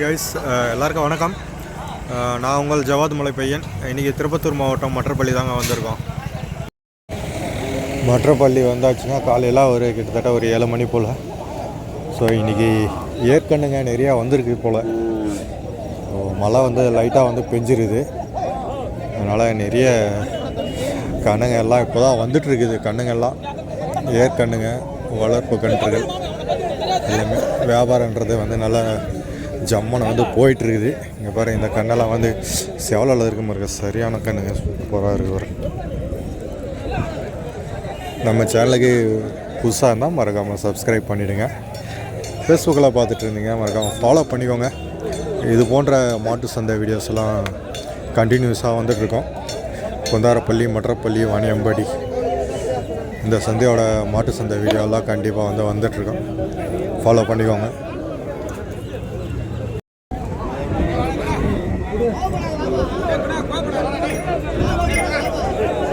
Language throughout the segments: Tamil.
கைஸ் uh, எல்லாருக்கும் வணக்கம். Uh, நான் உங்கள் ஜவாத் மலை பையன். இன்றைக்கி திருப்பத்தூர் மாவட்டம் மற்றப்பள்ளி தாங்க வந்திருக்கோம். மற்றப்பள்ளி வந்தாச்சுன்னா காலையில் ஒரு கிட்டத்தட்ட ஒரு ஏழு மணி போல். ஸோ இன்றைக்கி ஏற்கனவே நிறையா வந்திருக்கு போல். ஸோ மழை வந்து லைட்டாக வந்து பெஞ்சிருது. அதனால் நிறைய கண்ணுங்க எல்லாம் இப்போ தான் வந்துட்டுருக்குது. கண்ணுங்கெல்லாம் ஏற்கண்ணுங்க வளர்ப்பு கன்றுகள். எல்லாமே வியாபாரன்றது வந்து நல்லா ஜம்மனை வந்து போயிட்டுருக்குது. இங்கே பாரு இந்த கண்ணெல்லாம் வந்து செவலில் இருக்க மாதிரி சரியான கண்ணுங்க சூப்பராக இருக்கு நம்ம சேனலுக்கு புதுசாக இருந்தால் மறக்காமல் சப்ஸ்கிரைப் பண்ணிவிடுங்க ஃபேஸ்புக்கில் பார்த்துட்டு இருந்தீங்க மறக்காமல் ஃபாலோ பண்ணிக்கோங்க. இது போன்ற மாட்டு சந்தை வீடியோஸ் எல்லாம் கண்டினியூஸாக வந்துட்டுருக்கோம் குந்தாரப்பள்ளி மற்றப்பள்ளி வாணியம்படி. இந்த சந்தையோட மாட்டு சந்தை வீடியோலாம் கண்டிப்பாக வந்து வந்துட்டுருக்கோம் ஃபாலோ பண்ணிக்கோங்க.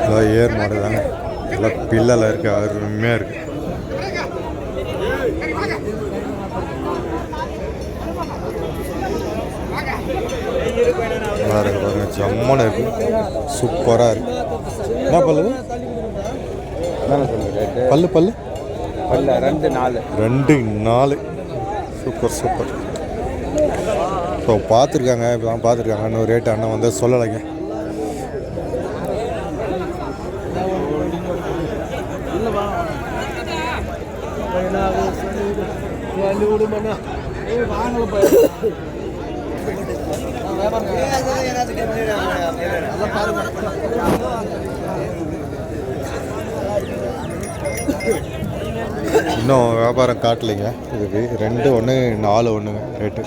எல்லாம் ஏர் மாடு தாங்க. எல்லாம் பில்லில் இருக்குது அருமையாக இருக்குது பாருங்க பாருங்க ஜம்மனை இருக்கு. சூப்பராக இருக்கு. என்ன பல்லு? பல்லு பல்லு? பல்ல ரெண்டு நாலு. ரெண்டு நாலு. Super super. ஸோ பார்த்துருக்காங்க இப்போ தான் பார்த்துருக்காங்க இன்னும் ரேட் அண்ணன் வந்து சொல்லலைங்க. இன்னும் வியாபாரம் காட்டலைங்க. இதுக்கு ரெண்டு ஒன்று நாலு ஒன்றுங்க ரேட்டு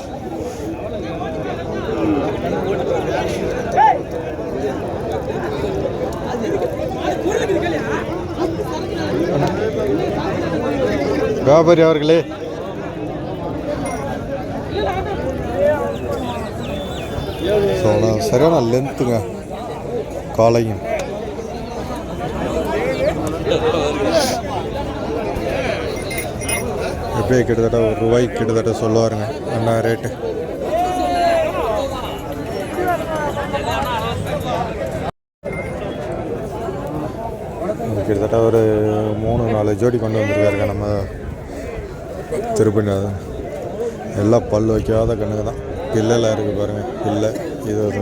வியாபாரி அவர்களே. சரியான லென்த்துங்க காலையும். எப்படியே கிட்டத்தட்ட ஒரு ரூபாய்க்கு கிட்டத்தட்ட சொல்லுவாருங்க என்ன ரேட்டு கிட்டத்தட்ட ஒரு மூணு நாலு ஜோடி கொண்டு வந்திருக்காருங்க நம்ம திருப்பி எல்லாம் பல் வைக்காத கண்ணுக்கு தான். பிள்ளைல இருக்குது பாருங்கள் பிள்ளை. இது ஒரு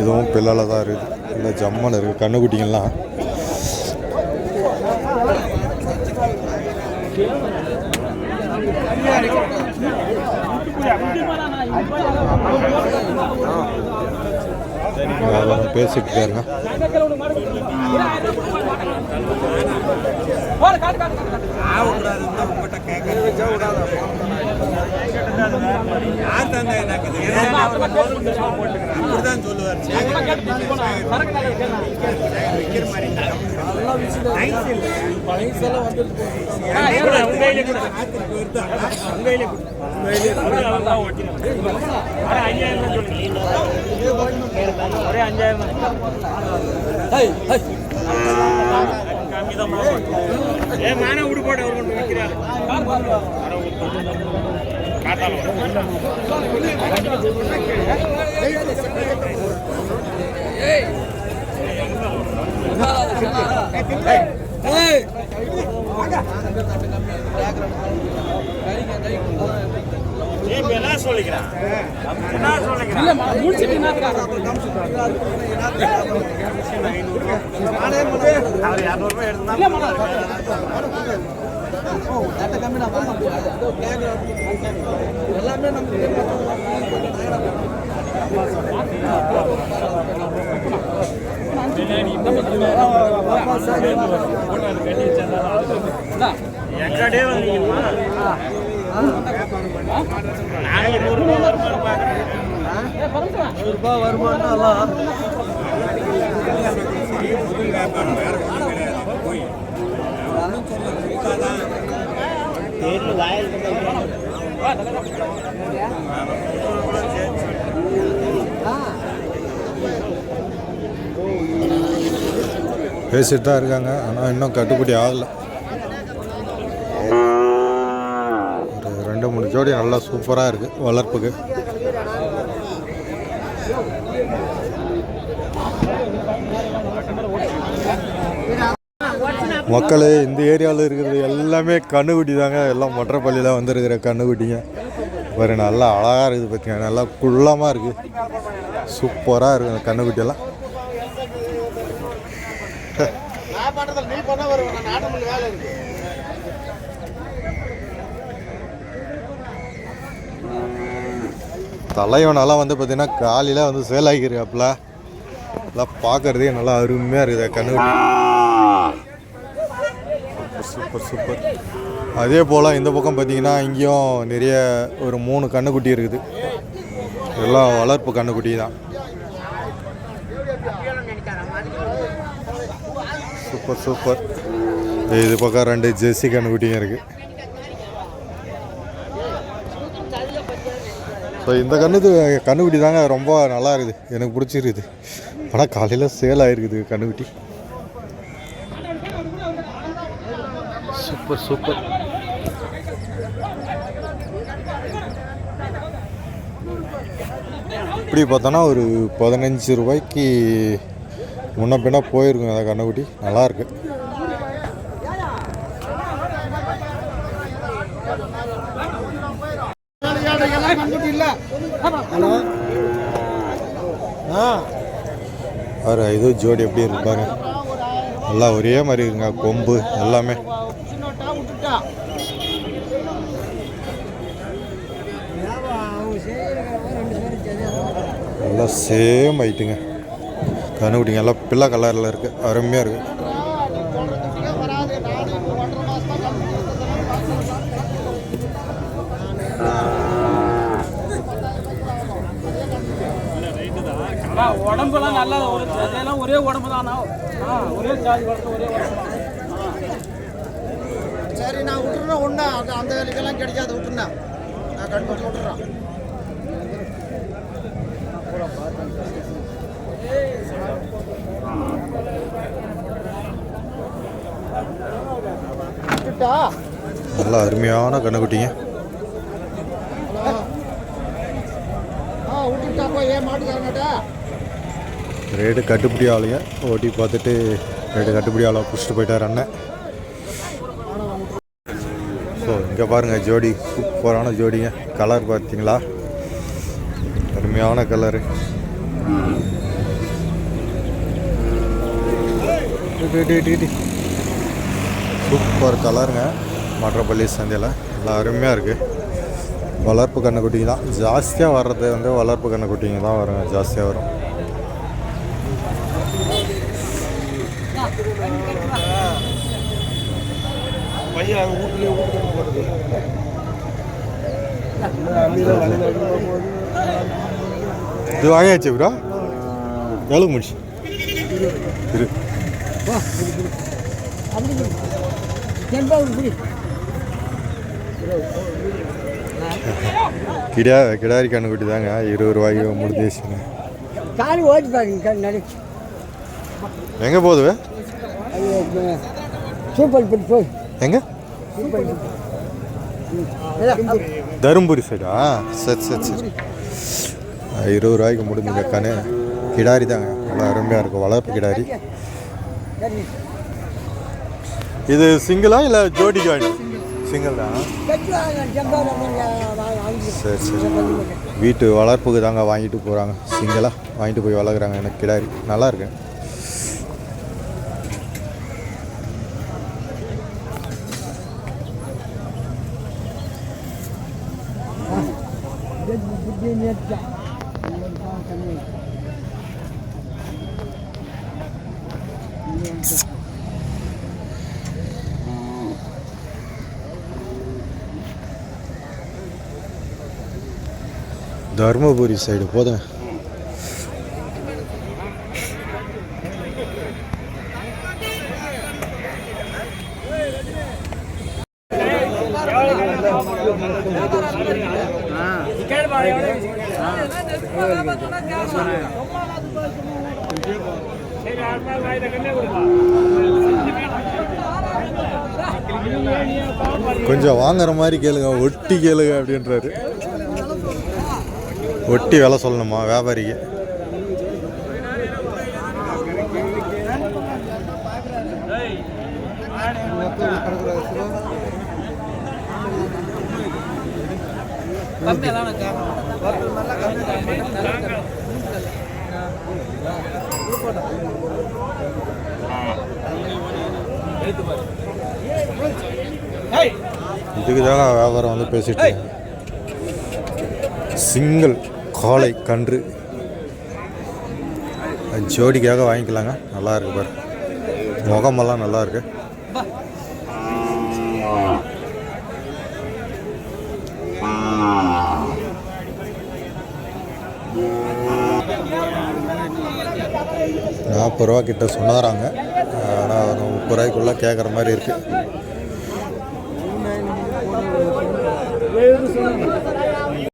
இதுவும் பிள்ளைல தான் இருக்குது இல்லை ஜம்மன் இருக்குது கண்ணுக்குட்டிங்கெல்லாம். வியாபாரம் பேசிட்டு இருக்காருங்க ஒரே அஞ்சாயிரம் ஏ மானா விடு அவர் கொண்டு வைக்கிறார். சொல்லிக்கிறான் என்ன சொல்லிக்கிறான் அவர் இரநூறுபா எடுத்தா எங்கடே நாளைக்கு நூறுரூபா வருமானம் நூறுரூபா வருமானம் பேசிட்டு தான் இருக்காங்க. ஆனால் இன்னும் கட்டுப்படி ஆகலை. ஒரு ரெண்டு மூணு ஜோடி நல்லா சூப்பராக இருக்குது வளர்ப்புக்கு. மக்களே இந்த ஏரியாவில் இருக்கிறது எல்லாமே கண்ணுக்குட்டி தாங்க எல்லாம் மொட்டப்பள்ளியில் வந்துருக்கிற கண்ணுக்குட்டிங்க. பாரு நல்லா அழகாக இருக்குது பார்த்திங்கன்னா நல்லா குள்ளமாக இருக்குது சூப்பராக இருக்குது அந்த கண்ணுக்குட்டியெல்லாம். தலைவனெல்லாம் வந்து பார்த்திங்கன்னா காலையில் வந்து சேல் ஆகிக்கிறாப்புல எல்லாம் பார்க்கறதே நல்லா அருமையாக இருக்குது கண்ணுக்குட்டி சூப்பர் சூப்பர் அதே போல் இந்த பக்கம் பார்த்திங்கன்னா இங்கேயும் நிறைய ஒரு மூணு கண்ணுக்குட்டி இருக்குது. எல்லாம் வளர்ப்பு கண்ணுக்குட்டி தான். Super super. இது பக்கம் ரெண்டு ஜெர்சி கண்ணுக்குட்டியும் இருக்குது ஸோ இந்த கண்ணுக்கு கண்ணுக்குட்டி தாங்க ரொம்ப நல்லா இருக்குது. எனக்கு பிடிச்சிருக்குது. ஆனால் காலையில் சேல் ஆகிருக்குது கண்ணுக்குட்டி. சூப்பர் சூப்பர் இப்படி பார்த்தோன்னா ஒரு பதினஞ்சு ரூபாய்க்கு முன்ன பின்ன போயிருக்குங்க அந்த கண்ணுக்குட்டி. ஹலோ. ஆ. அவர் இது ஜோடி எப்படி இருப்பாங்க எல்லாம் ஒரே மாதிரி இருக்குங்க கொம்பு எல்லாமே. எல்லாம் சேம் ஐட்டுங்க கண்ணுக்குட்டிங்க எல்லாம் பிள்ளை கலரில் இருக்குது அருமையாக இருக்குது Uh... உடம்பெல்லாம் நல்லா ஒரு அதெல்லாம் ஒரே உடம்பு தான்? ஆ ஒரே ஜாதி வளர்த்து ஒரே உடம்பு சரி நான் விட்டுறேன் ஒன்றா அது அந்த வேலைக்கெல்லாம் கிடைக்காது விட்டுருந்தேன் நான் கண்டுபிடிச்சு விட்டுறேன். விட்டுட்டா? நல்லா அருமையான கண்ணுக்குட்டிங்க ஆ விட்டுட்டா போய் ஏன் மாட்டுக்காரங்கட்டா? ரேடு கட்டுப்படி ஆளுங்க ஓட்டி பார்த்துட்டு ரேடு கட்டுப்படி ஆளை பிடிச்சிட்டு போயிட்டார் அண்ணன். ஸோ இங்கே பாருங்கள் ஜோடி. சூப்பரான ஜோடிங்க. கலர் பார்த்தீங்களா? அருமையான கலரு சூப்பர் கலருங்க மற்றப்பள்ளி சந்தையில். நல்லா அருமையாக இருக்குது வளர்ப்பு கண்ணுக்குட்டிங்க தான். ஜாஸ்தியாக வர்றது வந்து வளர்ப்பு கண்ணுக்குட்டிங்க தான் வருங்க. ஜாஸ்தியாக வரும். இது வாங்கியாச்சு ப்ரோ எவ்வளோ முடிச்சு? இரு. கிடா. கிடாரி கண்ணுக்குட்டி தாங்க. இருபது ரூபாய்க்கு முடிஞ்சிச்சுங்க காலி ஓட்டி பாருங்க எங்கே போகுது சூப்பர் போய் எங்கே? தருமபுரி சைடா சரி சரி சரி. இருபது ரூபாய்க்கு முடிஞ்சுங்க கண்ணு கிடாரி தாங்க. நல்லா அருமையாக இருக்கும். வளர்ப்பு கிடாரி. இது சிங்கிளா இல்லை ஜோடி காணி சிங்கிள் தான். சரி சரி. வீட்டு வளர்ப்புக்கு தாங்க வாங்கிட்டு போகிறாங்க சிங்கிளாக வாங்கிட்டு போய் வளர்க்குறாங்க எனக்கு கிடாரி. நல்லா இருக்கு. தருமபுரி சைடு போதுங்க கொஞ்சம் வாங்குற மாதிரி கேளுங்க ஒட்டி கேளுங்க அப்படின்றாரு. ஒட்டி வேலை சொல்லணுமா வியாபாரிக்கு? இதுக்கு தாங்க வியாபாரம் வந்து பேசிட்டு இருக்கேன். சிங்கிள் காளை கன்று. ஜோடிக்காக வாங்கிக்கலாங்க. நல்லா இருக்கு பாரு. முகமெல்லாம் நல்லா இருக்கு. நாற்பது ரூபா கிட்ட சொன்னாராங்க. ஆனால் அவங்க முப்பது ரூபாய்க்குள்ளே கேட்குற மாதிரி இருக்குது